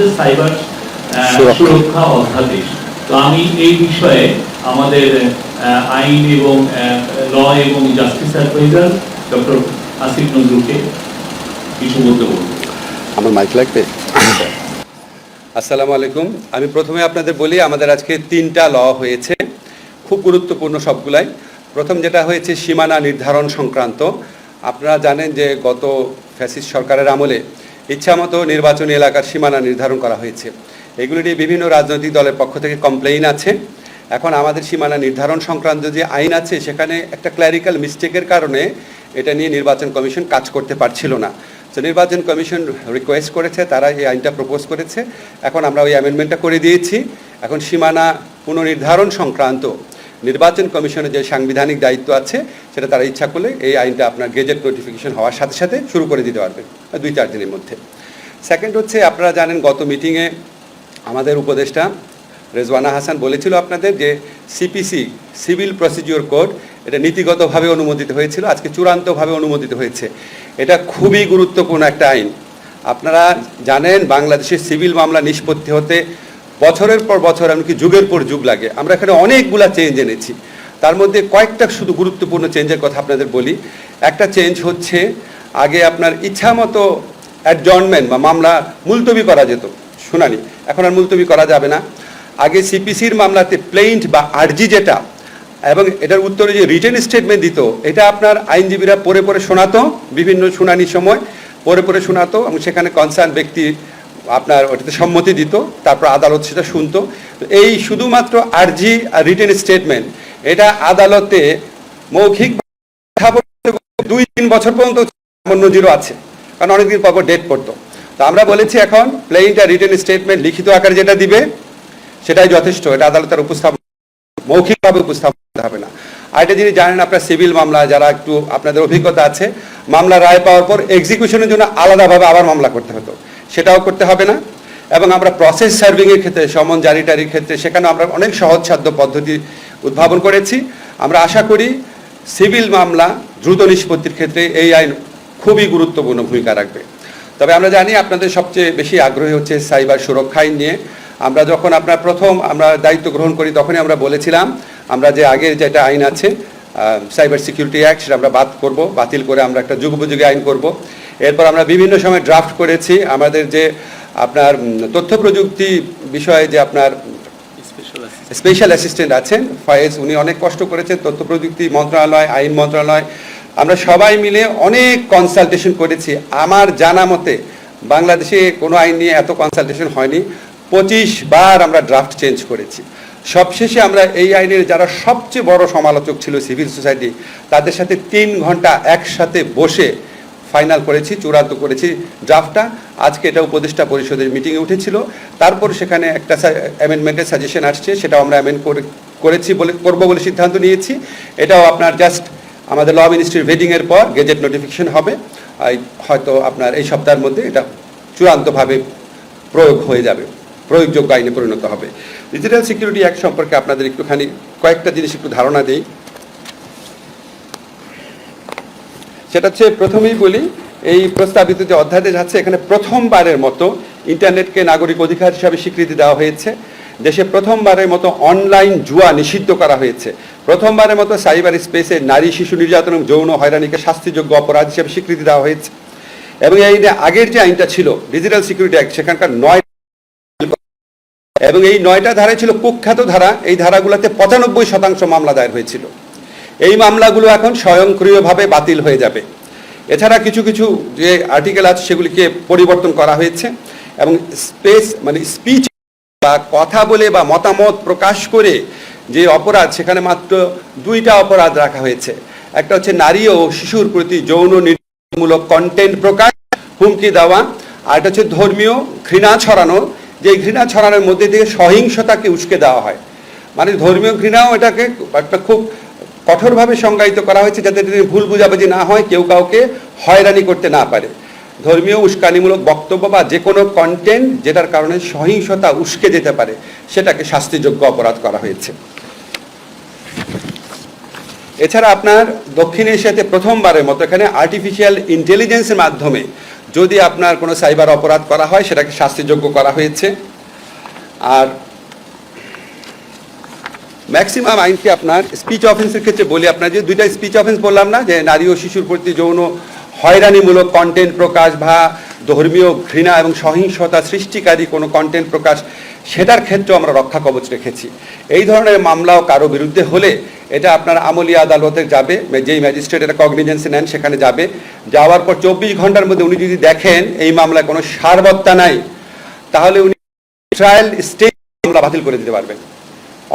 হচ্ছে সাইবার সুরক্ষা। অধ্যাদেশ। তো আমি এই বিষয়ে আমাদের আইন এবং ল এবং জাস্টিস অ্যাডভাইজার ডক্টর আসিফ নজরুলকে কিছু বলতে বলব আমার মাইক লাগবে? আসসালামু আলাইকুম। আমি প্রথমে আপনাদের বলি আমাদের আজকে তিনটা ল হয়েছে খুব গুরুত্বপূর্ণ সবগুলাই। প্রথম যেটা হয়েছে সীমানা নির্ধারণ সংক্রান্ত। আপনারা জানেন যে গত ফ্যাসিস্ট সরকারের আমলে ইচ্ছামতো নির্বাচনী এলাকার সীমানা নির্ধারণ করা হয়েছে। এগুলি নিয়ে বিভিন্ন রাজনৈতিক দলের পক্ষ থেকে কমপ্লেইন আছে। এখন আমাদের সীমানা নির্ধারণ সংক্রান্ত যে আইন আছে, সেখানে একটা ক্ল্যারিক্যাল মিস্টেকের কারণে এটা নিয়ে নির্বাচন কমিশন কাজ করতে পারছিল না। তো নির্বাচন কমিশন রিকোয়েস্ট করেছে, তারা এই আইনটা প্রপোজ করেছে। এখন আমরা ওই অ্যামেন্ডমেন্টটা করে দিয়েছি। এখন সীমানা পুনর্নির্ধারণ সংক্রান্ত নির্বাচন কমিশনের যে সাংবিধানিক দায়িত্ব আছে, সেটা তারা ইচ্ছা করলে এই আইনটা আপনার গেজেট নোটিফিকেশন হওয়ার সাথে সাথে শুরু করে দিতে পারবেন, দুই চার দিনের মধ্যে। সেকেন্ড হচ্ছে, আপনারা জানেন গত মিটিংয়ে আমাদের উপদেষ্টা রেজওয়ানা হাসান বলেছিল আপনাদের যে সিপিসি সিভিল প্রসিডিওর কোড এটা নীতিগতভাবে অনুমোদিত হয়েছিল, আজকে চূড়ান্তভাবে অনুমোদিত হয়েছে। এটা খুবই গুরুত্বপূর্ণ একটা আইন। আপনারা জানেন বাংলাদেশের সিভিল মামলা নিষ্পত্তি হতে বছরের পর বছর এমনকি যুগের পর যুগ লাগে। আমরা এখানে অনেকগুলা চেঞ্জ এনেছি। তার মধ্যে কয়েকটা শুধু গুরুত্বপূর্ণ চেঞ্জের কথা আপনাদের বলি। একটা চেঞ্জ হচ্ছে, আগে আপনার ইচ্ছা মতো অ্যাডজনমেন্ট বা মামলা মুলতবি করা যেত। শুনানি। এখন আর মুলতবি করা যাবে না। আগে সিপিসির মামলাতে প্লেইন্ট বা আরজি যেটা, এবং এটার উত্তরে যে রিটেন স্টেটমেন্ট দিত, এটা আপনার আইনজীবীরা পরে পরে শোনাতো, বিভিন্ন শুনানির সময় পরে পরে শোনাতো, এবং সেখানে কনসার্ন ব্যক্তি আপনার ওটাতে সম্মতি দিত, তারপর আদালত সেটা শুনতো। তো এই শুধুমাত্র আরজি আর রিটেন স্টেটমেন্ট এটা আদালতে মৌখিক দুই তিন বছর পর্যন্ত নজিরও আছে, কারণ অনেকদিন পর ডেট পড়তো। তো আমরা বলেছি এখন প্লেইন্ট রিটেন স্টেটমেন্ট লিখিত আকারে যেটা দিবে, সেটাই যথেষ্ট, এটা আদালতের উপস্থাপন, মৌখিকভাবে উপস্থাপন হবে না। আর এটা যিনি জানেন আপনার, সিভিল মামলা, যারা একটু আপনাদের অভিজ্ঞতা আছে, মামলা রায় পাওয়ার পর এক্সিকিউশনের জন্য আলাদাভাবে আবার মামলা করতে হতো। সেটাও করতে হবে না। এবং আমরা প্রসেস সার্ভিংয়ের ক্ষেত্রে, সমন জারিটারির ক্ষেত্রে সেখানে আমরা অনেক সহজসাধ্য পদ্ধতি উদ্ভাবন করেছি। আমরা আশা করি সিভিল মামলা দ্রুত নিষ্পত্তির ক্ষেত্রে এই আইন খুবই গুরুত্বপূর্ণ ভূমিকা রাখবে। তবে আমরা জানি আপনাদের সবচেয়ে বেশি আগ্রহী হচ্ছে সাইবার সুরক্ষা আইন নিয়ে। আমরা যখন আপনার প্রথম আমরা দায়িত্ব গ্রহণ করি, তখনই আমরা বলেছিলাম, আমরা যে আগের যেটা আইন আছে সাইবার সিকিউরিটি অ্যাক্ট, সেটা আমরা বাদ করব, বাতিল করে আমরা একটা যুগোপযোগী আইন করব। এরপর আমরা বিভিন্ন সময় ড্রাফট করেছি। আমাদের যে আপনার তথ্য প্রযুক্তি বিষয়ে যে আপনার স্পেশাল অ্যাসিস্ট্যান্ট আছেন ফয়েজ উনি অনেক কষ্ট করেছেন তথ্য প্রযুক্তি মন্ত্রণালয় আইন মন্ত্রণালয়। আমরা সবাই মিলে অনেক কনসালটেশন করেছি। আমার জানা মতে বাংলাদেশে কোনো আইন নিয়ে এত কনসালটেশন হয়নি। পঁচিশ বার আমরা ড্রাফট চেঞ্জ করেছি। সবশেষে আমরা এই আইনের যারা সবচেয়ে বড় সমালোচক ছিল সিভিল সোসাইটি তাদের সাথে তিন ঘণ্টা একসাথে বসে ফাইনাল করেছি, চূড়ান্ত করেছি ড্রাফটটা। আজকে এটা উপদেষ্টা পরিষদের মিটিংয়ে উঠেছিল। তারপর সেখানে একটা অ্যামেন্ডমেন্টের সাজেশন আসছে, সেটাও আমরা অ্যামেন্ড করে, করেছি বলে, করব বলে সিদ্ধান্ত নিয়েছি। এটাও আপনার জাস্ট আমাদের ল মিনিস্ট্রির ভেটিংয়ের পর গেজেট নোটিফিকেশন হবে। হয়তো আপনার এই সপ্তাহের মধ্যে এটা চূড়ান্তভাবে প্রয়োগ হয়ে যাবে। প্রয়োগযোগ্য আইনে পরিণত হবে। ডিজিটাল সিকিউরিটি অ্যাক্ট সম্পর্কে আপনাদের একটুখানি কয়েকটা জিনিস একটু ধারণা দেই। সেটা হচ্ছে প্রথমেই বলি, এই প্রস্তাবিত যে অধ্যাদেশ আছে, এখানে প্রথমবারের মতো ইন্টারনেটকে নাগরিক অধিকার হিসাবে স্বীকৃতি দেওয়া হয়েছে। দেশে প্রথমবারের মতো অনলাইন জুয়া নিষিদ্ধ করা হয়েছে। প্রথমবারের মতো সাইবার স্পেসে নারী, শিশু নির্যাতন এবং যৌন হয়রানিকে শাস্তিযোগ্য অপরাধ হিসেবে স্বীকৃতি দেওয়া হয়েছে। এবং এই আগের যে আইনটা ছিল ডিজিটাল সিকিউরিটি অ্যাক্ট সেখানকার নয় এবং এই নয়টা ধারায় ছিল কুখ্যাত ধারা, এই ধারাগুলোতে পঁচানব্বই শতাংশ মামলা দায়ের হয়েছিল। এই মামলাগুলো এখন স্বয়ংক্রিয়ভাবে বাতিল হয়ে যাবে। এছাড়া কিছু কিছু যে আর্টিকেল আছে সেগুলিকে পরিবর্তন করা হয়েছে এবং স্পেস মানে স্পিচ বা কথা বলে বা মতামত প্রকাশ করে যে অপরাধ, সেখানে মাত্র দুইটা অপরাধ রাখা হয়েছে। একটা হচ্ছে নারী ও শিশুর প্রতি যৌন নির্যাতনমূলক কন্টেন্ট প্রকাশ, হুমকি দেওয়া, আর একটা হচ্ছে ধর্মীয় ঘৃণা ছড়ানো যে ঘৃণা ছড়ানোর মধ্যে দিয়ে সহিংসতাকে উস্কে দেওয়া হয়। মানে ধর্মীয় ঘৃণাও এটাকে একটা খুব কঠোরভাবে সংজ্ঞায়িত করা হয়েছে যাতে ভুল বুঝাবুঝি না হয়, কেউ কাউকে হয়রানি করতে না পারে। ধর্মীয় উস্কানিমূলক বক্তব্য বা যে কোনো কন্টেন্ট যেটার কারণে সহিংসতা উস্কে যেতে পারে, সেটাকে শাস্তিযোগ্য অপরাধ করা হয়েছে। এছাড়া আপনার দক্ষিণ এশিয়াতে প্রথমবারের মতো এখানে আর্টিফিশিয়াল ইন্টেলিজেন্সের মাধ্যমে যদি আপনার কোনো সাইবার অপরাধ করা হয়, সেটাকে শাস্তিযোগ্য করা হয়েছে। আর ম্যাক্সিমাম আইনটি আপনার স্পিচ অফেন্সের ক্ষেত্রে বলি আপনার, যে দুইটা স্পিচ অফেন্স বললাম না, যে নারী ও শিশুর প্রতি যৌন হয়রানিমূলক কন্টেন্ট প্রকাশ বা ধর্মীয় ঘৃণা এবং সহিংসতা সৃষ্টিকারী কোনো কন্টেন্ট প্রকাশ, সেটার ক্ষেত্রেও আমরা রক্ষা কবচ রেখেছি। এই ধরনের মামলাও কারও বিরুদ্ধে হলে এটা আপনার আমলি আদালতে যাবে যেই ম্যাজিস্ট্রেট এটা কগনিজেন্সি নেন, সেখানে যাবে। যাওয়ার পর চব্বিশ ঘণ্টার মধ্যে উনি যদি দেখেন এই মামলায় কোনো সারবত্তা নাই, তাহলে উনি ট্রায়াল স্টে মামলা বাতিল করে দিতে পারবেন।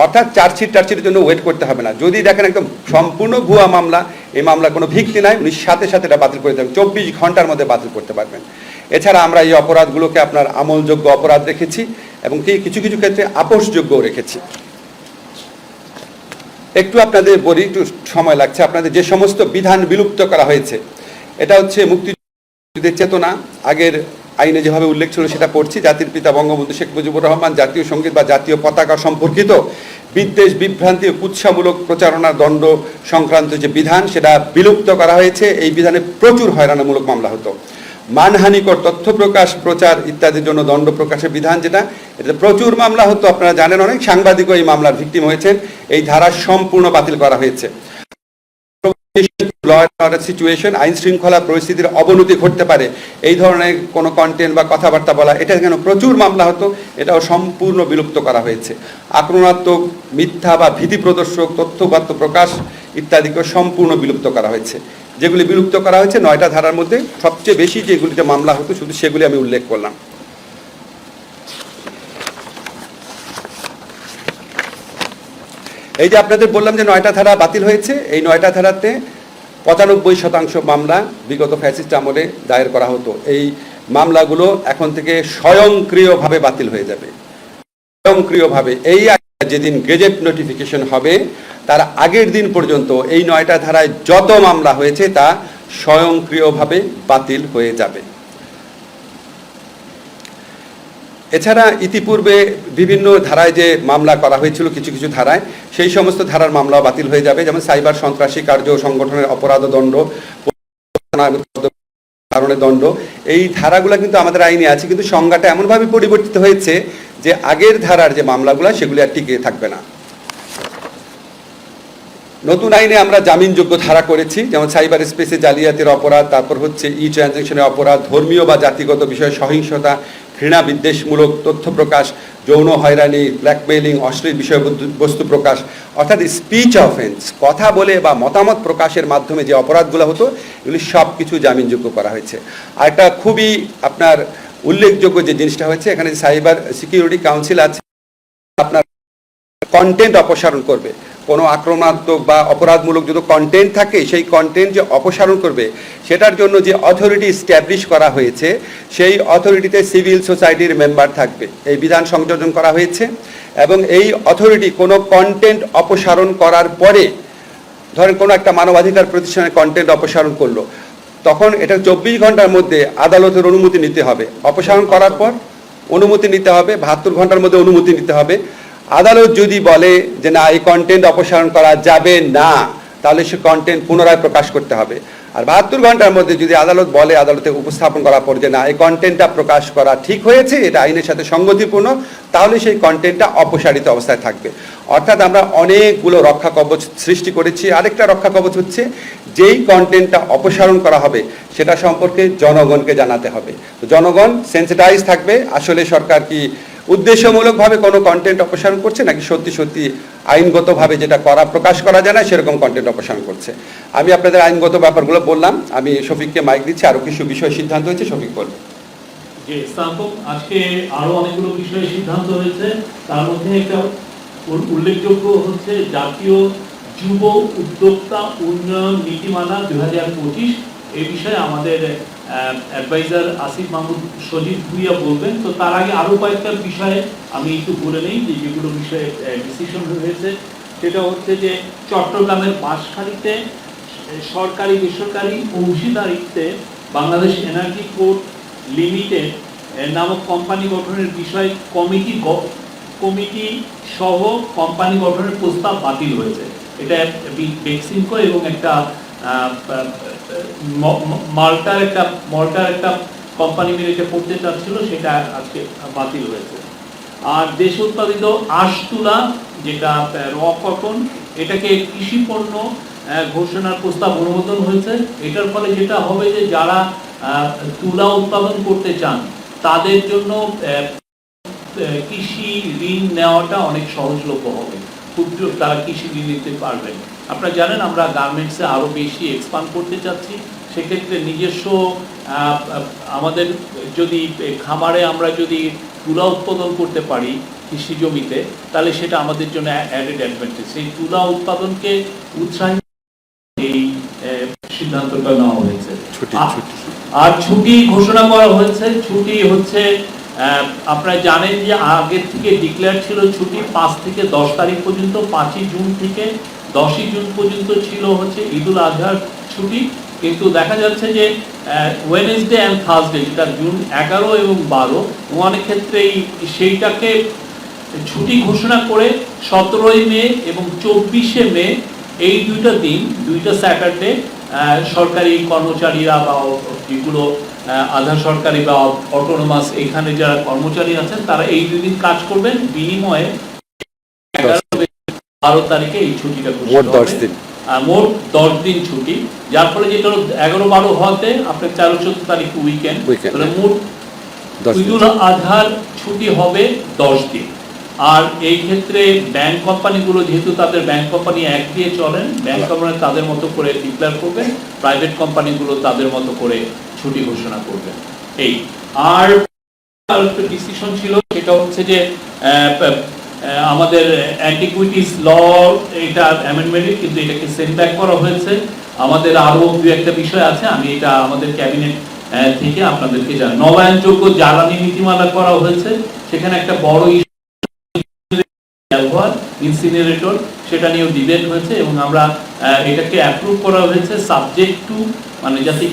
অর্থাৎ চার্জশিট টার্জশিটের জন্য ওয়েট করতে হবে না। যদি দেখেন একদম সম্পূর্ণ ভুয়া মামলা, এই মামলা কোনো ভিত্তি নাই, উনি সাথে সাথে এটা বাতিল করে দেবেন। চব্বিশ ঘণ্টার মধ্যে বাতিল করতে পারবেন। এছাড়া আমরা এই অপরাধগুলোকে আপনার আমলযোগ্য অপরাধ রেখেছি এবং কি কিছু কিছু ক্ষেত্রে আপোষযোগ্যও রেখেছি। একটু আপনাদের বলি, একটু সময় লাগছে। আপনাদের যে সমস্ত বিধান বিলুপ্ত করা হয়েছে, এটা হচ্ছে মুক্তিযুদ্ধের চেতনা, আগের আইনে যেভাবে উল্লেখ ছিল সেটা পড়ছি। জাতির পিতা বঙ্গবন্ধু শেখ মুজিবুর রহমান জাতীয় সংগীত বা জাতীয় পতাকা সম্পর্কিত বিদ্বেষ, বিভ্রান্তি, কুৎসামূলক প্রচারণার দণ্ড সংক্রান্ত যে বিধান, সেটা বিলুপ্ত করা হয়েছে। এই বিধানে প্রচুর হয়রানিমূলক মামলা হতো। মানহানিকর তথ্য প্রকাশ, প্রচার ইত্যাদির জন্য দণ্ড প্রকাশের বিধান যেটা এটা প্রচুর মামলা হতো। আপনারা জানেন অনেক সাংবাদিকও এই মামলার ভিক্টিম হয়েছেন। এই ধারা সম্পূর্ণ বাতিল করা হয়েছে। সিচুয়েশন আইন শৃঙ্খলা পরিস্থিতির অবনতি ঘটতে পারে। এই ধরনের কোনো কন্টেন্ট বা কথাবার্তা বলা এটা কেন প্রচুর মামলা হতো, এটাও সম্পূর্ণ বিলুপ্ত করা হয়েছে। আক্রমণাত্মক মিথ্যা বা ভীতি প্রদর্শক তথ্যপাত্র প্রকাশ ইত্যাদিকে সম্পূর্ণ বিলুপ্ত করা হয়েছে। যেগুলি বিলুপ্ত করা হয়েছে, নয়টা ধারার মধ্যে সবচেয়ে বেশি যেগুলিতে মামলা হতো, শুধু সেগুলি আমি উল্লেখ করলাম। এই যে আপনাদের বললাম যে নয়টা ধারা বাতিল হয়েছে, এই নয়টা ধারাতে পঁচানব্বই শতাংশ মামলা বিগত ফ্যাসিস্ট আমলে দায়ের করা হতো। এই মামলাগুলো এখন থেকে স্বয়ংক্রিয়ভাবে বাতিল হয়ে যাবে। স্বয়ংক্রিয়ভাবে। এই যেদিন গেজেট নোটিফিকেশন হবে, তার আগের দিন পর্যন্ত এই নয়টা ধারায় যত মামলা হয়েছে, তা স্বয়ংক্রিয়ভাবে বাতিল হয়ে যাবে। এছাড়া ইতিপূর্বে বিভিন্ন ধারায় যে মামলা করা হয়েছিল, কিছু কিছু ধারায়, সেই সমস্ত ধারার মামলা বাতিল হয়ে যাবে। যেমন সাইবার সন্ত্রাসী কার্য সংগঠনের অপরাধ দণ্ড, কারণে দণ্ড, এই ধারাগুলো কিন্তু আমাদের আইনে আছে, কিন্তু সংজ্ঞাটা এমনভাবে পরিবর্তিত হয়েছে যে আগের ধারার যে মামলাগুলো, সেগুলি আর টিকে থাকবে না। নতুন আইনে আমরা জামিনযোগ্য ধারা করেছি, যেমন সাইবার স্পেসে জালিয়াতির অপরাধ, তারপর হচ্ছে ই ট্রানজ্যাকশনের অপরাধ, ধর্মীয় বা জাতিগত বিষয়ে সহিংসতা ঘৃণা বিদ্বেষমূলক তথ্য প্রকাশ, যৌন হয়রানি ব্ল্যাকমেইলিং অশ্লীল বিষয় বস্তু প্রকাশ, অর্থাৎ স্পিচ অফেন্স কথা বলে বা মতামত প্রকাশের মাধ্যমে যে অপরাধগুলো হতো, এগুলি সব কিছু জামিনযোগ্য করা হয়েছে। আর একটা খুবই আপনার উল্লেখযোগ্য যে জিনিসটা হয়েছে, এখানে সাইবার সিকিউরিটি কাউন্সিল আছে, আপনার কন্টেন্ট অপসারণ করবে। কোনো আক্রমণাত্মক বা অপরাধমূলক যদি কন্টেন্ট থাকে, সেই কন্টেন্ট যে অপসারণ করবে, সেটার জন্য যে অথরিটি স্ট্যাবলিশ করা হয়েছে, সেই অথরিটিতে সিভিল সোসাইটির মেম্বার থাকবে। এই বিধান সংযোজন করা হয়েছে এবং এই অথরিটি কোনো কন্টেন্ট অপসারণ করার পরে, ধরেন কোনো একটা মানবাধিকার প্রতিষ্ঠানের কন্টেন্ট অপসারণ করল, তখন এটা চব্বিশ ঘণ্টার মধ্যে আদালতের অনুমতি নিতে হবে। অপসারণ করার পর অনুমতি নিতে হবে, বাহাত্তর ঘণ্টার মধ্যে অনুমতি নিতে হবে। আদালত যদি বলে যে না, এই কন্টেন্ট অপসারণ করা যাবে না, তাহলে সে কন্টেন্ট পুনরায় প্রকাশ করতে হবে। আর বাহাত্তর ঘণ্টার মধ্যে যদি আদালত বলে, আদালতে উপস্থাপন করার পর যে না, এই কন্টেন্টটা প্রকাশ করা ঠিক হয়েছে, এটা আইনের সাথে সঙ্গতিপূর্ণ, তাহলে সেই কন্টেন্টটা অপসারিত অবস্থায় থাকবে। অর্থাৎ আমরা অনেকগুলো রক্ষা কবচ সৃষ্টি করেছি। আরেকটা রক্ষা কবচ হচ্ছে যেই কন্টেন্টটা অপসারণ করা হবে, সেটা সম্পর্কে জনগণকে জানাতে হবে। জনগণ সেন্সিটাইজ থাকবে। আসলে সরকার কি উদ্দেশ্যমূলকভাবে কোনো কন্টেন্ট অপসারণ করছে নাকি সত্যি সত্যি আইনগতভাবে যেটা করা, প্রকাশ করা যায় না, সেরকম কন্টেন্ট অপসারণ করছে? আমি আপনাদের আইনগত ব্যাপারগুলো বললাম, আমি শফিককে মাইক দিচ্ছি আরও কিছু বিষয় সিদ্ধান্ত হয়েছে, শফিক বলবে যে ইসলামপুর আজকে আরও অনেকগুলো বিষয়ে সিদ্ধান্ত হয়েছে, তার মধ্যে একটা উল্লেখযোগ্য হচ্ছে জাতীয় যুব উদ্যোক্তা উন্নয়ন নীতিমালা দুই হাজার পঁচিশ এই বিষয়ে আমাদের অ্যাডভাইজার আসিফ মাহমুদ সজিব ভুইয়া বলবেন, তো তার আগে আরও কয়েকটা বিষয়ে আমি একটু বলে নেই, যে যেগুলো বিষয়ে ডিসিশন হয়েছে সেটা হচ্ছে যে চট্টগ্রামের বাঁশখালীতে সরকারি, বেসরকারি অংশীদারিত্বে বাংলাদেশ এনার্জি কোর্ট লিমিটেড নামক কোম্পানি গঠনের বিষয় কমিটি কমিটি সহ কোম্পানি গঠনের প্রস্তাব বাতিল হয়েছে। এটা বেক্সিমকো এবং একটা মাল্টার একটা, মল্টার একটা কোম্পানি মিলে করতে চাচ্ছিল সেটা আজকে বাতিল হয়েছে। আর দেশ উৎপাদিত আঁশ তুলা যেটা র কটন এটাকে কৃষি পণ্য ঘোষণার প্রস্তাব অনুমোদন হয়েছে। এটার ফলে যেটা হবে যে যারা তুলা উৎপাদন করতে চান, তাদের জন্য কৃষি ঋণ নেওয়াটা অনেক সহজলভ্য হবে। খুব তারা কৃষি ঋণ নিতে পারবেন। আপনারা জানেন আমরা গার্মেন্টসে আরও বেশি এক্সপান্ড করতে চাচ্ছি। সেক্ষেত্রে নিজস্ব আমাদের যদি খামারে আমরা যদি তুলা উৎপাদন করতে পারি কৃষি জমিতে তাহলে সেটা আমাদের জন্য অ্যাডেড অ্যাডভান্টেজ সেই তুলা উৎপাদনকে উৎসাহিত এই সিদ্ধান্তটা নেওয়া হয়েছে। আর ছুটি ঘোষণা করা হয়েছে। ছুটি হচ্ছে আপনারা জানেন যে আগের থেকে ডিক্লেয়ার ছিল ছুটি পাঁচ থেকে দশ তারিখ পর্যন্ত, পাঁচই জুন থেকে দশই জুন পর্যন্ত ছিল হচ্ছে ঈদুল আজহার ছুটি। কিন্তু দেখা যাচ্ছে যে ওয়েনেসডে অ্যান্ড থার্সডে যেটা জুন এগারো এবং বারো, অনেক ক্ষেত্রেই সেইটাকে ছুটি ঘোষণা করে সতেরোই মে এবং চব্বিশে মে এই দুইটা দিন, দুইটা স্যাটারডে সরকারি কর্মচারীরা বা যেগুলো আধা সরকারি বা অটোনোমাস এখানে যারা কর্মচারী আছেন তারা এই দুই দিন কাজ করবেন। বিনিময়ে বারো তারিখে এই ছুটিটা মোট দশ দিন। মোট দশ দিন ছুটি। যার ফলে যেটা হলো এগারো বারো হওয়াতে আপনার তেরো চোদ্দ তারিখ উইকেন্ড তাহলে মোট ঈদুল আজহার ছুটি হবে দশ দিন। আর এই ক্ষেত্রে ব্যাংক কোম্পানিগুলো যেহেতু তাদের ব্যাংক কোম্পানি এক দিয়ে চলেন ব্যাংক কোম্পানি তাদের মতো করে ডিক্লেয়ার করবেন। প্রাইভেট কোম্পানিগুলো তাদের মতো করে ছুটি ঘোষণা করবেন। এই আর ডিসিশন ছিল, সেটা হচ্ছে যে আমাদের অ্যান্টিকুইটিস ল এটা অ্যামেন্ডমেন্ট কিন্তু এটাকে সেন্ড ব্যাক করা হয়েছে। আমাদের আরও দু একটা বিষয় আছে, আমি এটা আমাদের ক্যাবিনেট থেকে আপনাদেরকে জানাই। নবায়নযোগ্য জ্বালানি নীতিমালা করা হয়েছে। সেখানে একটা বড় ইনসিনারেটর সেটা নিয়েও ডিবেট হয়েছে এবং আমরা এটাকে অ্যাপ্রুভ করা হয়েছে সাবজেক্ট টু মানে যাতে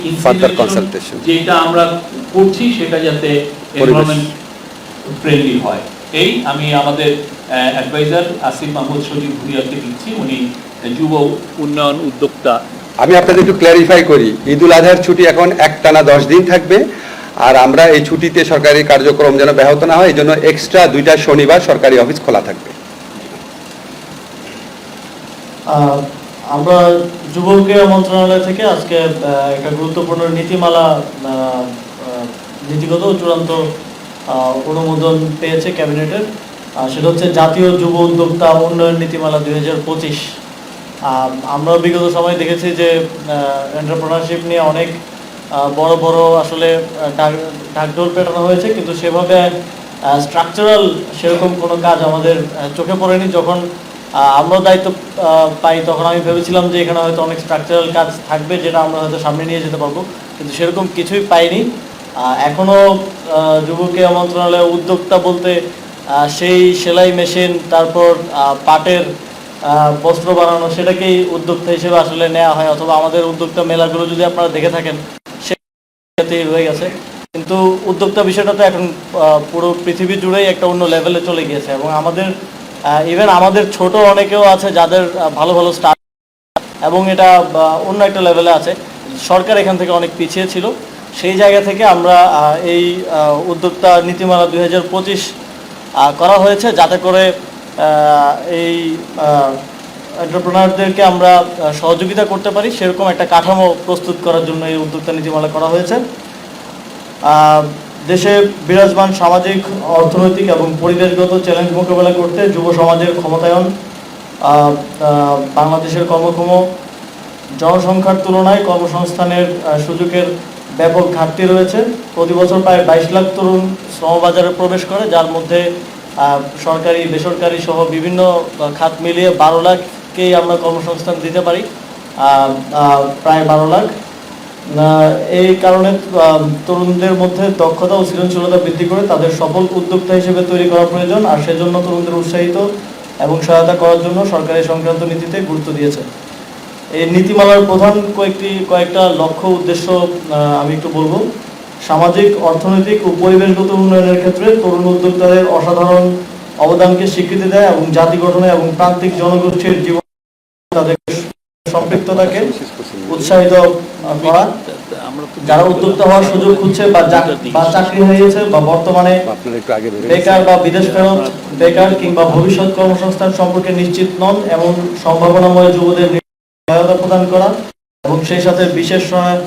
যেটা আমরা করছি সেটা যাতে এনভায়রনমেন্ট ফ্রেন্ডলি হয়। এই আমি আমাদের অ্যাডভাইজার আসিফ মাহমুদ শরীফ ভুইয়াকে দিচ্ছি উনি যুব উন্নয়ন উদ্যোক্তা। আমি আপনাদের একটু ক্ল্যারিফাই করি ঈদুল আজহার ছুটি এখন একটানা দশ দিন থাকবে আর আমরা এই ছুটিতে সরকারি কার্যক্রম যেন ব্যাহত না হয় এই জন্য এক্সট্রা দুইটা শনিবার সরকারি অফিস খোলা থাকবে। আমরা যুব ক্রীড়া মন্ত্রণালয় থেকে আজকে একটা গুরুত্বপূর্ণ নীতিমালা নীতিগত চূড়ান্ত অনুমোদন পেয়েছে ক্যাবিনেটের। সেটা হচ্ছে জাতীয় যুব উদ্যোক্তা উন্নয়ন নীতিমালা দুই হাজার পঁচিশ। আমরা বিগত সময় দেখেছি যে এন্টারপ্রেনারশিপ নিয়ে অনেক বড় বড় আসলে ঢাকঢোল পেটানো হয়েছে, কিন্তু সেভাবে স্ট্রাকচারাল সেরকম কোনো কাজ আমাদের চোখে পড়েনি। যখন আমরা দায়িত্ব পাই। তখন আমি ভেবেছিলাম যে এখানে হয়তো অনেক স্ট্রাকচারাল কাজ থাকবে যেটা আমরা হয়তো সামনে নিয়ে যেতে পারব। কিন্তু সেরকম কিছুই পাইনি। আহ, এখনও আহ, যুব ক্রীড়া মন্ত্রণালয়ের উদ্যোক্তা বলতে সেই সেলাই মেশিন তারপর পাটের বস্ত্র বানানো সেটাকেই উদ্যোক্তা হিসেবে আসলে নেওয়া হয়। অথবা আমাদের উদ্যোক্তা মেলাগুলো যদি আপনারা দেখে থাকেন সেটাতেই রয়ে গেছে। কিন্তু উদ্যোক্তা বিষয়টা তো এখন পুরো পৃথিবী জুড়েই একটা অন্য লেভেলে চলে গিয়েছে। এবং আমাদের ইভেন আমাদের ছোট অনেকেও আছে যাদের ভালো ভালো স্টার এবং এটা অন্য একটা লেভেলে আছে। সরকার এখান থেকে অনেক পিছিয়ে ছিল। সেই জায়গা থেকে আমরা এই উদ্যোক্তা নীতিমালা দুই হাজার পঁচিশ করা হয়েছে যাতে করে এই এন্টারপ্রেনারদেরকে আমরা সহযোগিতা করতে পারি। সেরকম একটা কাঠামো প্রস্তুত করার জন্য এই উদ্যোক্তা নীতিমালা করা হয়েছে। দেশে বিরাজমান সামাজিক, অর্থনৈতিক এবং পরিবেশগত চ্যালেঞ্জ মোকাবেলা করতে যুব সমাজের ক্ষমতায়ন বাংলাদেশের কর্মক্ষম জনসংখ্যার তুলনায় কর্মসংস্থানের সুযোগের ব্যাপক ঘাটতি রয়েছে। প্রতি বছর প্রায় বাইশ লাখ তরুণ শ্রমবাজারে প্রবেশ করে, যার মধ্যে সরকারি, বেসরকারি সহ বিভিন্ন খাত মিলিয়ে বারো লাখকেই আমরা কর্মসংস্থান দিতে পারি। প্রায় বারো লাখ। এই কারণে তরুণদের মধ্যে দক্ষতা ও সৃজনশীলতা বৃদ্ধি করে তাদের সফল উদ্যোক্তা হিসেবে তৈরি করা প্রয়োজন, আর সেজন্য তরুণদের উৎসাহিত এবং সহায়তা করার জন্য সরকার এই সংক্রান্ত নীতিতে গুরুত্ব দিয়েছে। এই নীতিমালার প্রধান কয়েকটি, কয়েকটা লক্ষ্য উদ্দেশ্য আমি একটু বলব। সামাজিক, অর্থনৈতিক ও পরিবেশগত উন্নয়নের ক্ষেত্রে তরুণ উদ্যোক্তাদের অসাধারণ অবদানকে স্বীকৃতি দেয় এবং জাতি গঠনে এবং প্রান্তিক জনগোষ্ঠীর জীবন তাদের সম্পৃক্ততাকে উৎসাহিত করা যারা উদ্যোক্তা হওয়ার সুযোগ খুঁজছে বা চাকরি হারিয়েছে বা বর্তমানে। বেকার বা বিদেশ ফেরত বেকার কিংবা ভবিষ্যৎ কর্মসংস্থান সম্পর্কে নিশ্চিত নন এমন সম্ভাবনাময় যুবদের সহায়তা প্রদান করা এবং সেই সাথে বিশেষ সহায়-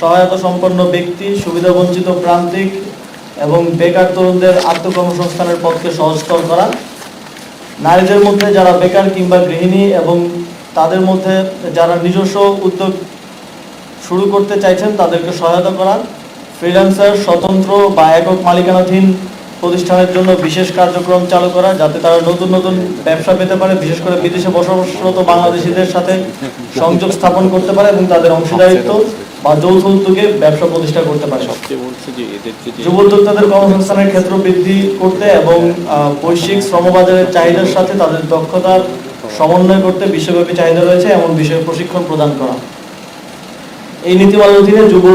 সহায়তা সম্পন্ন ব্যক্তি সুবিধাবঞ্চিত প্রান্তিক এবং বেকার তরুণদের আত্মকর্মসংস্থানের পথকে সহজতর করা নারীদের মধ্যে যারা বেকার কিংবা গৃহিণী এবং তাদের মধ্যে যারা নিজস্ব উদ্যোগ শুরু করতে চাইছেন তাদেরকে সহায়তা করা ফ্রিল্যান্সার স্বতন্ত্র বা একক মালিকানাধীন প্রতিষ্ঠানের জন্য বিশেষ কার্যক্রম চালু করা যাতে তারা নতুন নতুন ব্যবসা পেতে পারে বিশেষ করে বিদেশে বসবাসরত বাংলাদেশিদের সাথে সংযোগ স্থাপন করতে পারে এবং তাদের অংশীদারিত্ব বা যৌথ উদ্যোগে ব্যবসা প্রতিষ্ঠা করতে পারে। যুব উদ্যোক্তাদের কর্মসংস্থানের ক্ষেত্র বৃদ্ধি করতে এবং বৈশ্বিক শ্রমবাজারের চাহিদার সাথে তাদের দক্ষতার সমন্বয় করতে বিশ্বব্যাপী চাহিদা রয়েছে, এমন বিষয়ে প্রশিক্ষণ প্রদান করা। এই নীতিমালার অধীনে যুব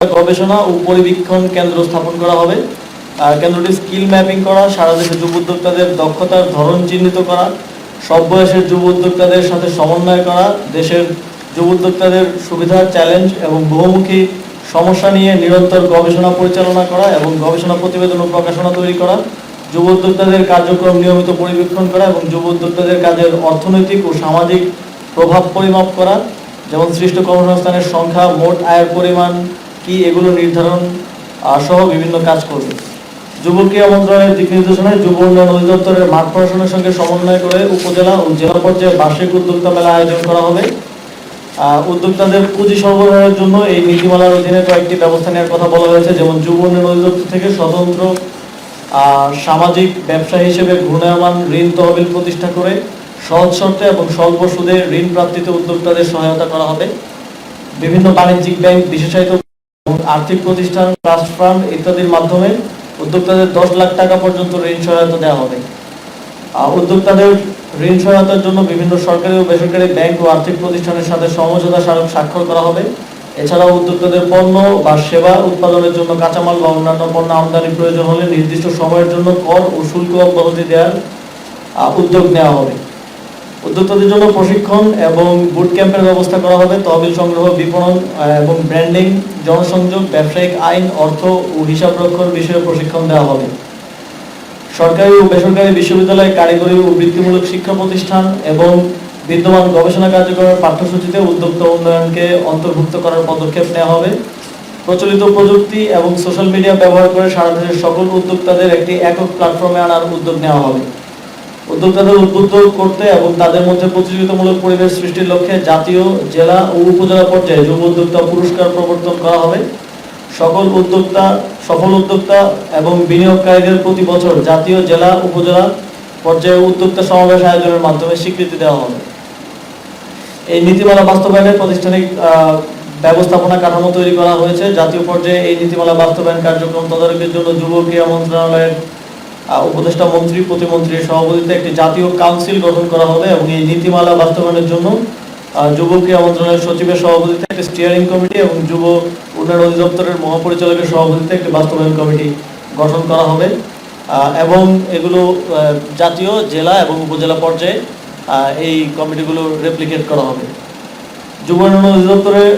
গবেষণা ও পরিবীক্ষণ কেন্দ্র স্থাপন করা হবে। কেন্দ্রটি স্কিল ম্যাপিং করা, সারা দেশে যুব উদ্যোক্তাদের দক্ষতার ধরন চিহ্নিত করা, সব বয়সের যুব উদ্যোক্তাদের সাথে সমন্বয় করা, দেশের যুব উদ্যোক্তাদের সুবিধা, চ্যালেঞ্জ এবং বহুমুখী সমস্যা নিয়ে নিরন্তর গবেষণা পরিচালনা করা এবং গবেষণা প্রতিবেদন ও প্রকাশনা তৈরি করা। যুব উদ্যোক্তাদের কার্যক্রম নিয়মিত পরিবেক্ষণ করা এবং যুব উদ্যোক্তাদের কাজের অর্থনৈতিক ও সামাজিক প্রভাব পরিমাপ করা, যেমন সৃষ্ট কর্মসংস্থানের সংখ্যা, মোট আয়ের পরিমাণ কি এগুলো নির্ধারণ সহ বিভিন্ন কাজ করবে। যুব ক্রীড়া মন্ত্রণালয়ের দিক নির্দেশনায় যুব উন্নয়ন অধিদপ্তরের মাঠ প্রশাসনের সঙ্গে সমন্বয় করে উপজেলা ও জেলা পর্যায়ে বার্ষিক উদ্যোক্তা মেলা আয়োজন করা হবে। উদ্যোক্তাদের পুঁজি সরবরাহের জন্য এই নীতিমালার অধীনে কয়েকটি ব্যবস্থা নেওয়ার কথা বলা হয়েছে, যেমন যুব উন্নয়ন অধিদপ্তর থেকে স্বতন্ত্র সামাজিক ব্যবসা হিসেবে ঘূর্ণায়মান ঋণ তহবিল প্রতিষ্ঠা করে সহজ শর্তে এবং স্বল্প সুদে ঋণ প্রাপ্তিতে উদ্যোক্তাদের সহায়তা করা হবে। বিভিন্ন বাণিজ্যিক ব্যাংক, বিশেষায়িত আর্থিক প্রতিষ্ঠান, ট্রাস্ট ফান্ড ইত্যাদির মাধ্যমে উদ্যোক্তাদের দশ লাখ টাকা পর্যন্ত ঋণ সহায়তা দেওয়া হবে। উদ্যোক্তাদের ঋণ সহায়তার জন্য বিভিন্ন সরকারি ও বেসরকারি ব্যাংক ও আর্থিক প্রতিষ্ঠানের সাথে সমঝোতা স্মারক স্বাক্ষর করা হবে। এছাড়াও উদ্যোক্তাদের পণ্য বা সেবা উৎপাদনের জন্য কাঁচামাল বা অন্যান্য পণ্য আমদানি প্রয়োজন হলে নির্দিষ্ট সময়ের জন্য কর ও শুল্ক অব্যাহতি দেওয়ার উদ্যোগ নেওয়া হবে। উদ্যোক্তাদের জন্য প্রশিক্ষণ এবং বুট ক্যাম্পের ব্যবস্থা করা হবে, তহবিল সংগ্রহ, বিপণন এবং ব্র্যান্ডিং জনসংযোগ, ব্যবসায়িক আইন, অর্থ ও হিসাব রক্ষণ বিষয়ে প্রশিক্ষণ দেওয়া হবে। সরকারি ও বেসরকারি বিশ্ববিদ্যালয় কারিগরি ও বৃত্তিমূলক শিক্ষা প্রতিষ্ঠান এবং বিদ্যমান গবেষণা কার্যক্রমের পাঠ্যসূচিতে উদ্যোক্তা উন্নয়নকে অন্তর্ভুক্ত করার পদক্ষেপ নেওয়া হবে। প্রচলিত প্রযুক্তি এবং সোশ্যাল মিডিয়া ব্যবহার করে সারা দেশের সকল উদ্যোক্তাদের একটি একক প্ল্যাটফর্মে আনার উদ্যোগ নেওয়া হবে। উদ্যোক্তাদের উদ্বুদ্ধ করতে এবং তাদের মধ্যে প্রতিযোগিতামূলক পরিবেশ সৃষ্টির লক্ষ্যে জাতীয়, জেলা ও উপজেলা পর্যায়ে যুব উদ্যোক্তা পুরস্কার প্রবর্তন করা হবে। সকল উদ্যোক্তা, সফল উদ্যোক্তা এবং বিনিয়োগকারীদের প্রতি বছর জাতীয়, জেলা, উপজেলা পর্যায়ে উদ্যোক্তা সমাবেশ আয়োজনের মাধ্যমে স্বীকৃতি দেওয়া হবে। এই নীতিমালা বাস্তবায়নে প্রাতিষ্ঠানিক ব্যবস্থাপনা কাঠামো তৈরি করা হয়েছে। জাতীয় পর্যায়ে এই নীতিমালা বাস্তবায়ন কার্যক্রম তদারকির জন্য যুব ক্রীড়া মন্ত্রণালয়ের উপদেষ্টা মন্ত্রী, প্রতিমন্ত্রীর সভাপতিত্বে একটি জাতীয় কাউন্সিল গঠন করা হবে এবং এই নীতিমালা বাস্তবায়নের জন্য যুব ক্রীড়া মন্ত্রণালয়ের সচিবের সভাপতিত্বে একটি স্টিয়ারিং কমিটি এবং যুব উন্নয়ন অধিদপ্তরের মহাপরিচালকের সভাপতিত্বে একটি বাস্তবায়ন কমিটি গঠন করা হবে। এবং এগুলো জাতীয়, জেলা এবং উপজেলা পর্যায়ে এই কমিটিগুলো রেপ্লিকেট করা হবে। যুব উন্নয়ন অধিদপ্তরের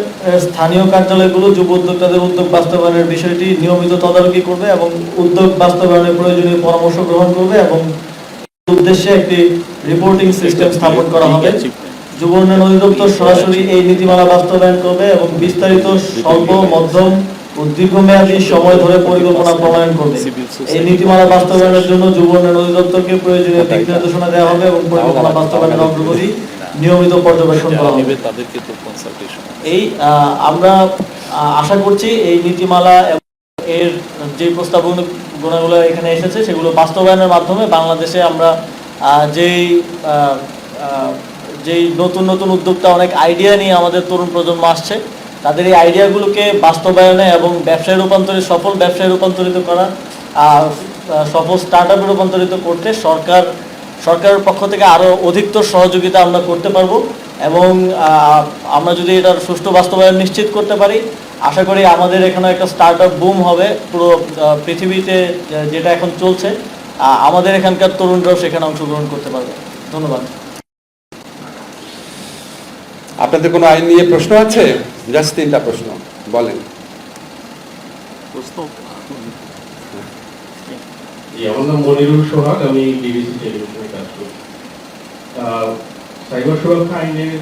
স্থানীয় কার্যালয়গুলো যুব উদ্যোক্তাদের উদ্যোগ বাস্তবায়নের বিষয়টি নিয়মিত তদারকি করবে এবং উদ্যোগ বাস্তবায়নের প্রয়োজনীয় পরামর্শ গ্রহণ করবে এবং উদ্দেশ্যে একটি রিপোর্টিং সিস্টেম স্থাপন করা হবে। যুব উন্নয়ন অধিদপ্তর সরাসরি এই নীতিমালা বাস্তবায়ন করবে এবং বিস্তারিত, স্বল্প, মধ্যম দীর্ঘমেয়াদী সময় ধরে পরিকল্পনা প্রণয়ন করবে। এই নীতিমালা বাস্তবায়নের জন্য যুব উন্নয়ন অধিদপ্তরকে প্রয়োজনীয় দিক নির্দেশনা দেওয়া হবে এবং পরিকল্পনা বাস্তবায়নের অগ্রগতি নিয়মিত পর্যবেক্ষণ করা হবে। এই আমরা আশা করছি এই নীতিমালা এর যে প্রস্তাবনাগুলো এখানে এসেছে, সেগুলো বাস্তবায়নের মাধ্যমে বাংলাদেশে আমরা যেই যেই নতুন নতুন উদ্যোক্তা, অনেক আইডিয়া নিয়ে আমাদের তরুণ প্রজন্ম আসছে। তাদের এই আইডিয়াগুলোকে বাস্তবায়নে এবং ব্যবসায় রূপান্তরিত সফল ব্যবসায় রূপান্তরিত করা, আর সফল স্টার্ট আপে রূপান্তরিত করতে সরকার, সরকারের পক্ষ থেকে আরও অধিকতর সহযোগিতা আমরা করতে পারব এবং আমরা যদি এটার সুষ্ঠু বাস্তবায়ন নিশ্চিত করতে পারি, আশা করি আমাদের এখানে একটা স্টার্ট আপ বুম হবে পুরো পৃথিবীতে যেটা এখন চলছে আমাদের এখানকার তরুণরাও সেখানে অংশগ্রহণ করতে পারবে। ধন্যবাদ। আপনাদের কোনো আইন নিয়ে প্রশ্ন আছে? জাস্ট তিনটা প্রশ্ন বলেন। আমার নাম মনিরুল সোহাগ আমি ডিবিসি টেলিভিশনে কাজ করি। আহ, সাইবার সুরক্ষা আইনের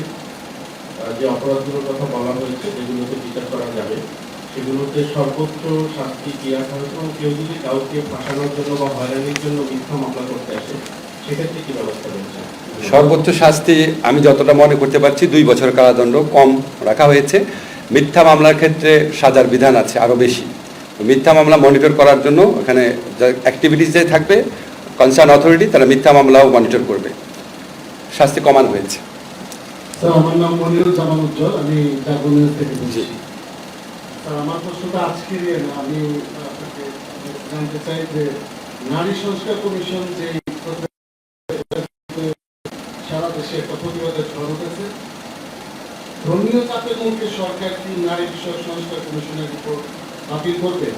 যে অপরাধগুলোর কথা বলা হয়েছে যেগুলোতে বিচার করা যাবে সেগুলোতে সর্বোচ্চ শাস্তি কি রাখা হয়েছে এবং কেউ যদি কাউকে ফাঁসানোর জন্য বা হয়রানির জন্য মিথ্যা মামলা করতে আসে সেক্ষেত্রে কি ব্যবস্থা রয়েছে? সর্বোচ্চ শাস্তি আমি যতটা মনে করতে পারছি দুই বছর কারাদণ্ড কম রাখা হয়েছে। মিথ্যা মামলার ক্ষেত্রে সাজার বিধান আছে আরও বেশি। মিথ্যা মামলা মনিটর করার জন্য ওখানে অ্যাক্টিভিটিস যে থাকবে কনসার্ন অথরিটি তারা মিথ্যা মামলাও মনিটর করবে। শাস্তি কমানো হয়েছে। আমার নাম মনিরুল উজ্জ্বল আমি থেকে বলছি। আমার প্রশ্নটা আজকে আমি আপনাকে জানতে চাই যে নারী সংস্কার কমিশন যে সারা দেশে একটা প্রতিবাদের ঝড় ধর্মীয় চাপের মুখে সরকার নারী বিষয়ক সংস্কার কমিশনের উপর আপিল করবে?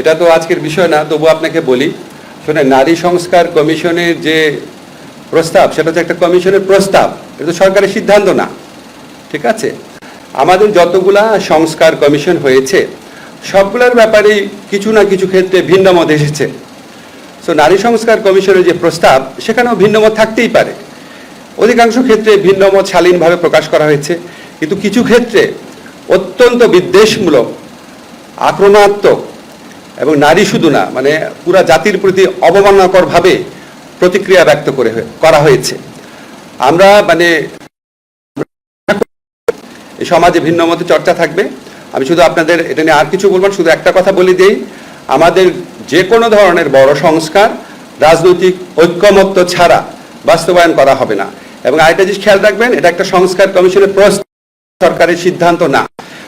এটা তো আজকের বিষয় না, তবু আপনাকে বলি শুনে নারী সংস্কার কমিশনের যে প্রস্তাব, সেটা হচ্ছে একটা কমিশনের প্রস্তাব, এটা তো সরকারের সিদ্ধান্ত না, ঠিক আছে? আমাদের যতগুলা সংস্কার কমিশন হয়েছে, সবগুলোর ব্যাপারেই কিছু না কিছু ক্ষেত্রে ভিন্ন মত এসেছে। সো নারী সংস্কার কমিশনের যে প্রস্তাব, সেখানেও ভিন্ন মত থাকতেই পারে। অধিকাংশ ক্ষেত্রে ভিন্ন মত শালীনভাবে প্রকাশ করা হয়েছে। কিন্তু কিছু ক্ষেত্রে অত্যন্ত বিদ্বেষমূলক, আক্রমণাত্মক এবং নারী শুধু না মানে পুরা জাতির প্রতি অবমাননাকরভাবে প্রতিক্রিয়া ব্যক্ত করে করা হয়েছে। আমরা মানে এই সমাজে ভিন্ন মতে চর্চা থাকবে। আমি শুধু আপনাদের এটা নিয়ে আর কিছু বলব শুধু একটা কথা বলে দিই। আমাদের যে কোনো ধরনের বড় সংস্কার, রাজনৈতিক ঐক্যমত্য ছাড়া বাস্তবায়ন করা হবে না। এবং আরেকটা জিনিস খেয়াল রাখবেন, এটা একটা সংস্কার কমিশনের প্রস্তাব সরকারের সিদ্ধান্ত না।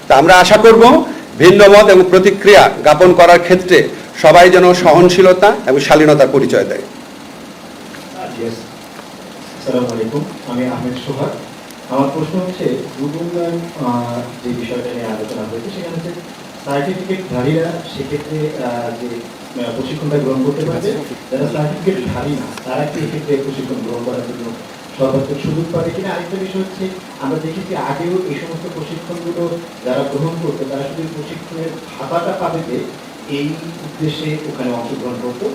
তা আমরা আশা করব ভিন্ন মত এবং প্রতিক্রিয়া জ্ঞাপন করার ক্ষেত্রে সবাই যেন সহনশীলতা এবং শালীনতার পরিচয় দেয়। আমি আহমেদ সোহাগ। আমার প্রশ্ন হচ্ছে উন্নয়ন যে বিষয়টা নিয়ে আলোচনা হয়েছে, সেখানে হচ্ছে সার্টিফিকেটধারীরা সেক্ষেত্রে যে প্রশিক্ষণটা গ্রহণ করতে পারবে। যারা সার্টিফিকেট ধারী না, তারা কি এক্ষেত্রে প্রশিক্ষণ গ্রহণ করার জন্য সুযোগ পাবে কিনা? আরেকটা বিষয় হচ্ছে, আমরা দেখেছি আগেও এই সমস্ত প্রশিক্ষণগুলো যারা গ্রহণ করতো, তারা শুধু প্রশিক্ষণের ভাতাটা পাবে যে এই উদ্দেশ্যে ওখানে অংশগ্রহণ করতো।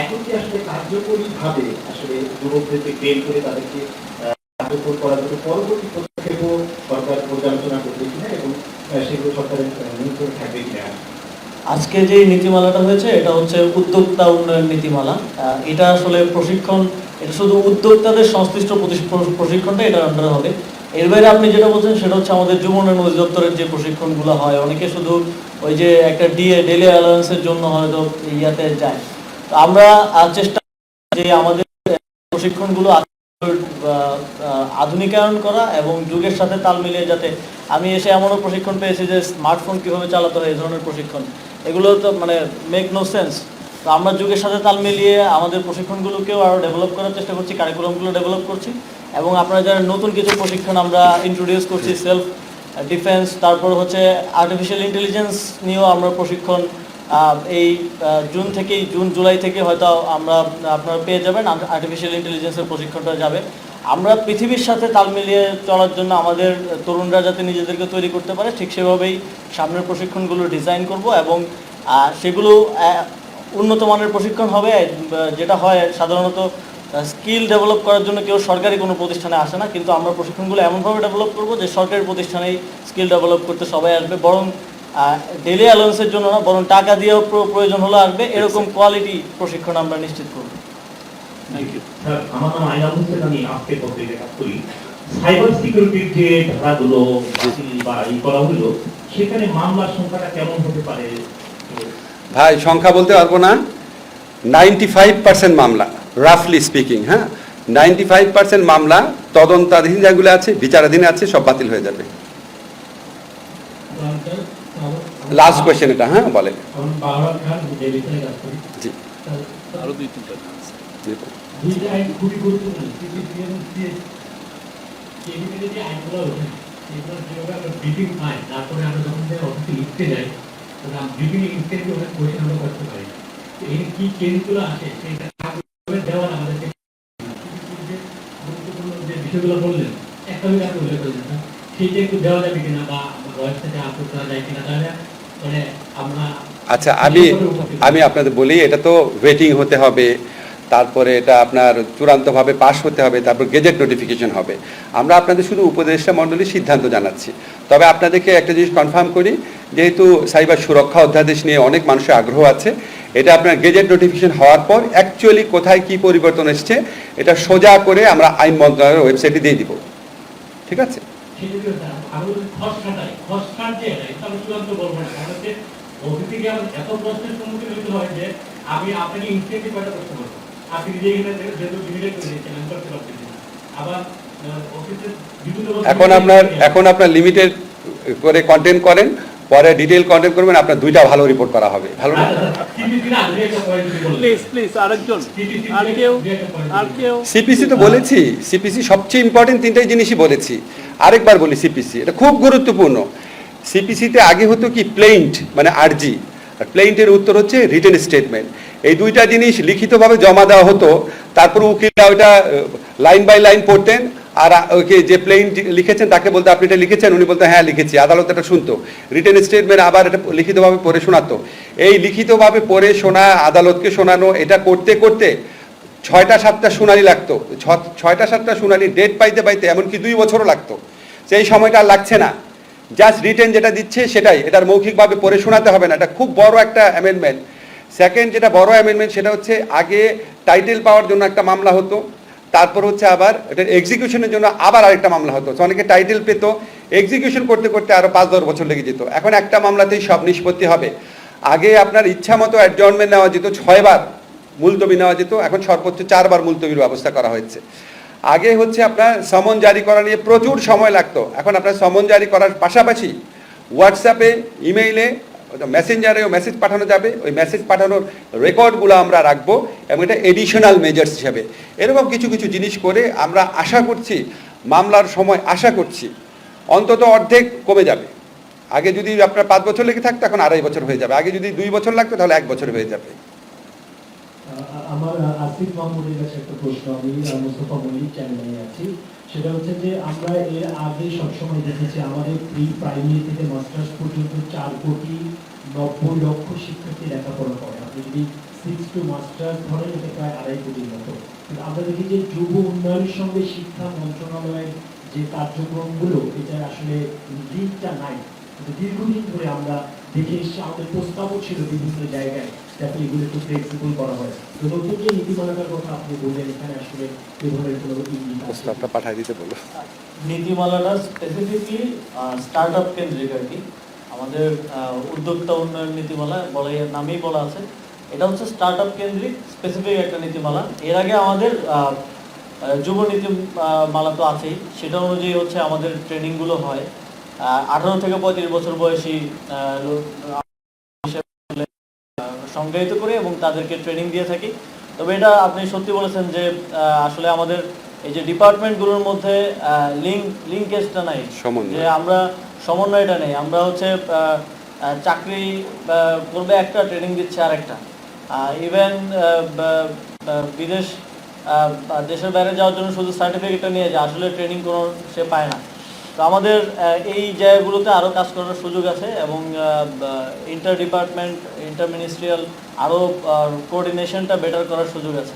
এখন আসলে কার্যকরী ভাবে আসলে যুবকদেরকে ট্রেন করে তাদেরকে কার্যকর করার জন্য পরবর্তী পদক্ষেপও সরকার পর্যালোচনা করবে কিনা এবং সেগুলো সরকারের নিয়ন্ত্রণে থাকবে কিনা? আজকে যে নীতিমালাটা হয়েছে, এটা হচ্ছে উদ্যোক্তা উন্নয়ন নীতিমালা। এটা আসলে প্রশিক্ষণ এটা শুধু উদ্যোক্তাদের সংশ্লিষ্ট প্রশিক্ষণটা এটার আন্ডারে হবে। এর বাইরে আপনি যেটা বলছেন, সেটা হচ্ছে আমাদের যুব উন্নয়ন অধিদপ্তরের যে প্রশিক্ষণগুলো হয়, অনেকে শুধু ওই যে একটা ডিএ ডেলি অ্যালায়েন্সের জন্য হয়তো ইয়াতে যায়। তো আমরা চেষ্টা যে আমাদের প্রশিক্ষণগুলো আধুনিকায়ন করা এবং যুগের সাথে তাল মিলিয়ে যাতে আমি এসে এমনও প্রশিক্ষণ পেয়েছি যে স্মার্টফোন কীভাবে চালাতে হয়, এই ধরনের প্রশিক্ষণ। এগুলো তো মানে মেক নো সেন্স তো আমরা যুগের সাথে তাল মিলিয়ে আমাদের প্রশিক্ষণগুলোকেও আরও ডেভেলপ করার চেষ্টা করছি কারিকুলামগুলো ডেভেলপ করছি এবং আপনারা যারা নতুন কিছু প্রশিক্ষণ আমরা ইন্ট্রোডিউস করছি সেলফ ডিফেন্স তারপর হচ্ছে আর্টিফিশিয়াল ইন্টেলিজেন্স নিয়েও আমরা প্রশিক্ষণ এই জুন থেকেই, জুন, জুলাই থেকে হয়তো আমরা, আপনারা পেয়ে যাবেন আর্টিফিশিয়াল ইন্টেলিজেন্সের প্রশিক্ষণটা যাবে। আমরা পৃথিবীর সাথে তাল মিলিয়ে চলার জন্য আমাদের তরুণরা যাতে নিজেদেরকে তৈরি করতে পারে, ঠিক সেভাবেই সামনের প্রশিক্ষণগুলো ডিজাইন করব এবং সেগুলো উন্নত মানের প্রশিক্ষণ হবে যেটা হয় সাধারণত স্কিল ডেভেলপ করার জন্য কেউ সরকারি কোনো প্রতিষ্ঠানে আসে না, কিন্তু আমরা প্রশিক্ষণগুলো এমনভাবে ডেভেলপ করব যে সরকারি প্রতিষ্ঠানেই স্কিল ডেভেলপ করতে সবাই আসবে, বরং ডেলি অ্যালাউন্সের জন্য না, বরং টাকা দিয়েও প্রয়োজন হলে আসবে, এরকম কোয়ালিটি প্রশিক্ষণ আমরা নিশ্চিত করব। সেখানে মামলার সংখ্যাটা কেমন হতে পারে? ভাই, সংখ্যা বলতে পারব না। নাইনটি ফাইভ পার্সেন্ট মামলা রাফলি স্পিকিং হ্যাঁ? নাইনটি ফাইভ পার্সেন্ট মামলা, তদন্তাধীন যেগুলো আছে, বিচারাধীন আছে, সব বাতিল হয়ে যাবে। লাস্ট কোয়েশ্চেন এটা হ্যাঁ বলেন। তারপরে আমরা যখন অফিসে লিখতে যাই আমরা করতে কি দেওয়ার আমাদেরকে গুরুত্বপূর্ণ যে বিষয়গুলো বললেন, একটা আপনি উল্লেখ সেইটা একটু দেওয়া যাবে কিনা বা বয়স থেকে আপলোড করা যায় কিনা তাহলে মানে আমরা আচ্ছা আমি আমি আপনাদের বলি, এটা তো ওয়েটিং হতে হবে। তারপরে এটা আপনার চূড়ান্তভাবে পাশ হতে হবে, তারপর গেজেট নোটিফিকেশন হবে। আমরা আপনাদের শুধু উপদেষ্টা মণ্ডলীর সিদ্ধান্ত জানাচ্ছি। তবে আপনাদেরকে একটা জিনিস কনফার্ম করি, যেহেতু সাইবার সুরক্ষা অধ্যাদেশ নিয়ে অনেক মানুষের আগ্রহ আছে, এটা আপনার গেজেট নোটিফিকেশন হওয়ার পর অ্যাকচুয়ালি কোথায় কি পরিবর্তন এসছে, এটা সোজা করে আমরা আইন মন্ত্রণালয়ের ওয়েবসাইটে দিয়ে দিব। ঠিক আছে? আমি আপনাকে আমি করতে পারতেছি এখন আপনার এখন আপনার লিমিটেড করে কন্টেন্ট করেন পরে ডিটেল কন্টেন্ট করবেন আপনার দুইটা ভালো রিপোর্ট করা হবে। ভালো না? CPC না, দুই একটা point যদি বলেন। প্লিজ প্লিজ আরেকজন। CPC আর কেউ দুই একটা point আর যদি কেউ সিপিসি তো বলেছি। সিপিসি সবচেয়ে ইম্পর্টেন্ট তিনটাই জিনিসই বলেছি। আরেকবার বলি সিপিসি এটা খুব গুরুত্বপূর্ণ। সিপিসিতে আগে হতো কি প্লেইন্ট মানে আরজি আর প্লেইন্টের উত্তর হচ্ছে রিটেন স্টেটমেন্ট এই দুইটা জিনিস লিখিতভাবে জমা দেওয়া হতো। তারপর উকিলরা ওইটা লাইন বাই লাইন পড়তেন। আর ওকে যে প্লেইন লিখেছেন, তাকে বলতে, আপনি এটা লিখেছেন? উনি বলতে হ্যাঁ লিখেছি। আদালত এটা শুনতো। রিটেন স্টেটমেন্ট আবার এটা লিখিতভাবে পড়ে শোনাতো। এই লিখিতভাবে পড়ে শোনা, আদালতকে শোনানো, এটা করতে করতে ছয়টা, সাতটা শুনানি লাগতো। ছয়টা, সাতটা শুনানি ডেট পাইতে পাইতে এমনকি দুই বছরও লাগতো। সেই সময়টা আর লাগছে না। জাস্ট রিটেন যেটা দিচ্ছে সেটাই। এটার মৌখিকভাবে পড়ে শোনাতে হবে না। এটা খুব বড় একটা অ্যামেন্ডমেন্ট সেকেন্ড যেটা বড় অ্যামেন্ডমেন্ট সেটা হচ্ছে আগে টাইটেল পাওয়ার জন্য একটা মামলা হতো, তারপর হচ্ছে আবার এটা এক্সিকিউশনের জন্য আবার আরেকটা মামলা হতো। অনেকে টাইটেল পেতো এক্সিকিউশন করতে করতে আরও পাঁচ দশ বছর লেগে যেত। এখন একটা মামলাতেই সব নিষ্পত্তি হবে। আগে আপনার ইচ্ছা মতো অ্যাডজনমেন্ট নেওয়া যেত ছয়বার মুলতবি নেওয়া যেত, এখন সর্বোচ্চ চারবার মুলতবির ব্যবস্থা করা হয়েছে। আগে হচ্ছে আপনার সমন জারি করা নিয়ে প্রচুর সময় লাগতো। এখন আপনার সমন জারি করার পাশাপাশি হোয়াটসঅ্যাপে ইমেইলে মেসেঞ্জারেও মেসেজ পাঠানো যাবে। ওই মেসেজ পাঠানোর রেকর্ডগুলো আমরা রাখব এবং এটা এডিশনাল মেজার্স হিসাবে। এরকম কিছু কিছু জিনিস করে আমরা আশা করছি, মামলার সময় আশা করছি, অন্তত অর্ধেক কমে যাবে। আগে যদি আপনার পাঁচ বছর লেগে থাকতো, এখন আড়াই বছর হয়ে যাবে। আগে যদি দুই বছর লাগতো, তাহলে এক বছর হয়ে যাবে। আমার আসিফ মাহমুদের কাছে একটা প্রশ্ন আমি মোস্তফা মল্লিক চ্যানেলে আছি। সেটা হচ্ছে যে আমরা এর আগে সবসময় দেখেছি আমাদের প্রি প্রাইমারি থেকে মাস্টার্স পর্যন্ত চার কোটি নব্বই লক্ষ শিক্ষার্থী লেখাপড়া করে। আপনি যদি সিক্স টু মাস্টার্স ধরেন, এটা প্রায় আড়াই কোটির মতো। কিন্তু আমরা দেখি যে যুব উন্নয়নের সঙ্গে শিক্ষা মন্ত্রণালয়ের যে কার্যক্রমগুলো এটা আসলে লিঙ্কটা নাই। দীর্ঘদিন ধরে আমরা দেখে এসেছি আমাদের প্রস্তাবও ছিল বিভিন্ন জায়গায়। যাতে এগুলো একটু ফ্লেক্সিবল করা হয়। তো নতুন যে নীতিমালাটার কথা আপনি বললেন এখানে আসলে এ ধরনের কোনো প্রস্তাবটা পাঠিয়ে দিতে বলো। নীতিমালাটা স্পেসিফিকলি স্টার্ট আপ কেন্দ্রিক আর কি। আমাদের আহ, উদ্যোক্তা উন্নয়ন নীতিমালা বলা এর নামেই বলা আছে। এটা হচ্ছে স্টার্ট আপ কেন্দ্রিক স্পেসিফিক একটা নীতিমালা। এর আগে আমাদের আহ, আহ, যুব নীতিমালা তো আছেই। সেটা অনুযায়ী হচ্ছে আমাদের ট্রেনিংগুলো হয়। আঠারো থেকে পঁয়ত্রিশ বছর বয়সী সংজ্ঞায়িত করে এবং তাদেরকে ট্রেনিং দিয়ে থাকি। তবে এটা আপনি সত্যি বলেছেন যে আসলে আমাদের এই যে ডিপার্টমেন্টগুলোর মধ্যে লিঙ্ক লিঙ্কেজটা নাই। যে আমরা সমন্বয়টা নেই। আমরা হচ্ছে চাকরি করবে একটা ট্রেনিং দিচ্ছে আরেকটা। ইভেন বিদেশ দেশের বাইরে যাওয়ার জন্য শুধু সার্টিফিকেটটা নিয়ে যায় আসলে ট্রেনিং কোনো সে পায় না। তো আমাদের এই জায়গাগুলোতে আরও কাজ করার সুযোগ আছে এবং ইন্টার ডিপার্টমেন্ট ইন্টার মিনিস্ট্রিয়াল আরও কোঅর্ডিনেশনটা বেটার করার সুযোগ আছে।